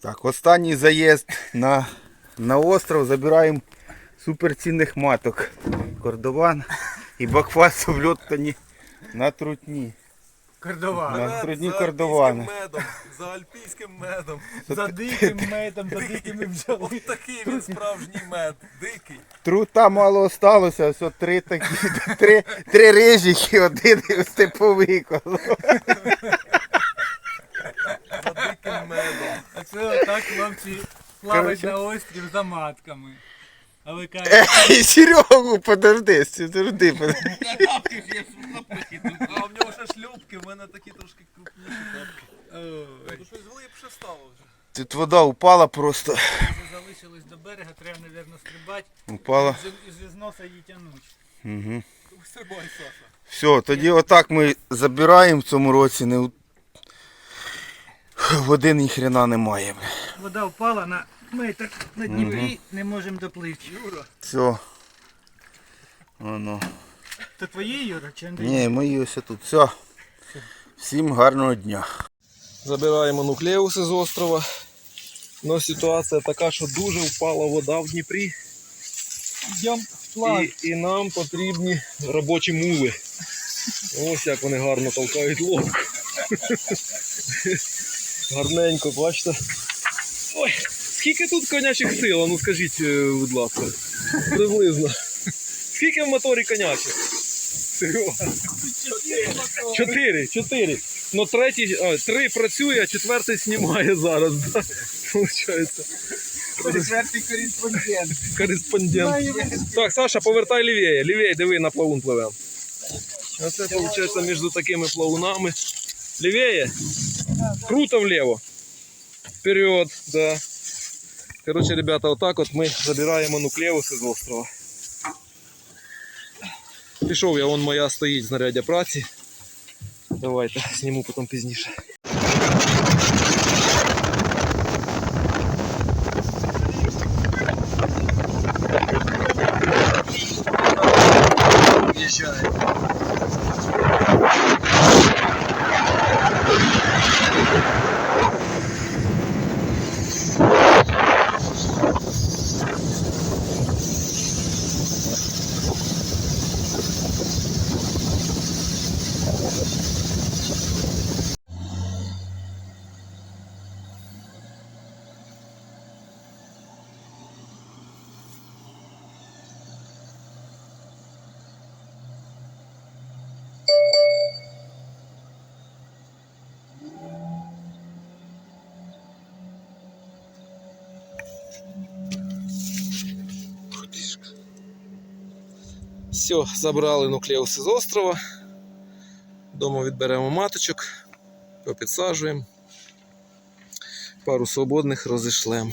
Так, останній заїзд на, на остров. Забираємо суперцінних маток. Кордован і бакфас обльоткані на трутні. Кордова. На трудні за кордовани. медом, за альпійським медом. За диким медом, за дикими бджоли. Ось такий він справжній мед, дикий. Трута мало осталося, ось от три такі, три, три рижики, один степовий. козак. За диким медом. А це отак хлопці плавають Короче. на острів за матками. А ви кажете, Ей, Серегу, подожди, подожди, подожди. А в нього ще шлюпки, в мене такі трошки крупніші тапки. ой, Ну щось глибше стало вже. Тут вода упала просто. вже залишились до берега, треба, мабуть, стрибати. Упала. Із, із носа її тянуть. Угу. Саша. Все, тоді отак ми забираємо в цьому році. Не... у- Води ні хрена немає. Вода впала на метр на Дніпрі, не можемо допливти. Юра. Все. Воно. То твої, Юра, чи Андрій? Ні, мої ось тут. Все. Всім гарного дня. Забираємо нуклеуси з острова. Ну, ситуація така, що дуже впала вода в Дніпрі. І, і нам потрібні робочі мули. Ось як вони гарно толкають лодку. Гарненько, бачите. Ой, скільки тут конячих сил, ну скажіть, е, будь ласка. Приблизно. Скільки в моторі конячих? Чотири, чотири. Ну третій, а, три працює, а четвертий знімає зараз. Да? Получається. Четвертий кореспондент. Кореспондент. Так, Саша, повертай лівіє. Лівіє, диви, на плавун пливемо. А це виходить між такими плавунами. Лівіє. Круто вліво. Вперед, да. Коротше, ребята, отак от ми забираємо нуклеуси з острова. Пішов я, вон моя стоїть знаряддя праці. Давайте, зніму потім пізніше. Все, забрали нуклеуси з острова. Дома відберемо маточок, попідсаджуємо. Пару свободних розійшлемо.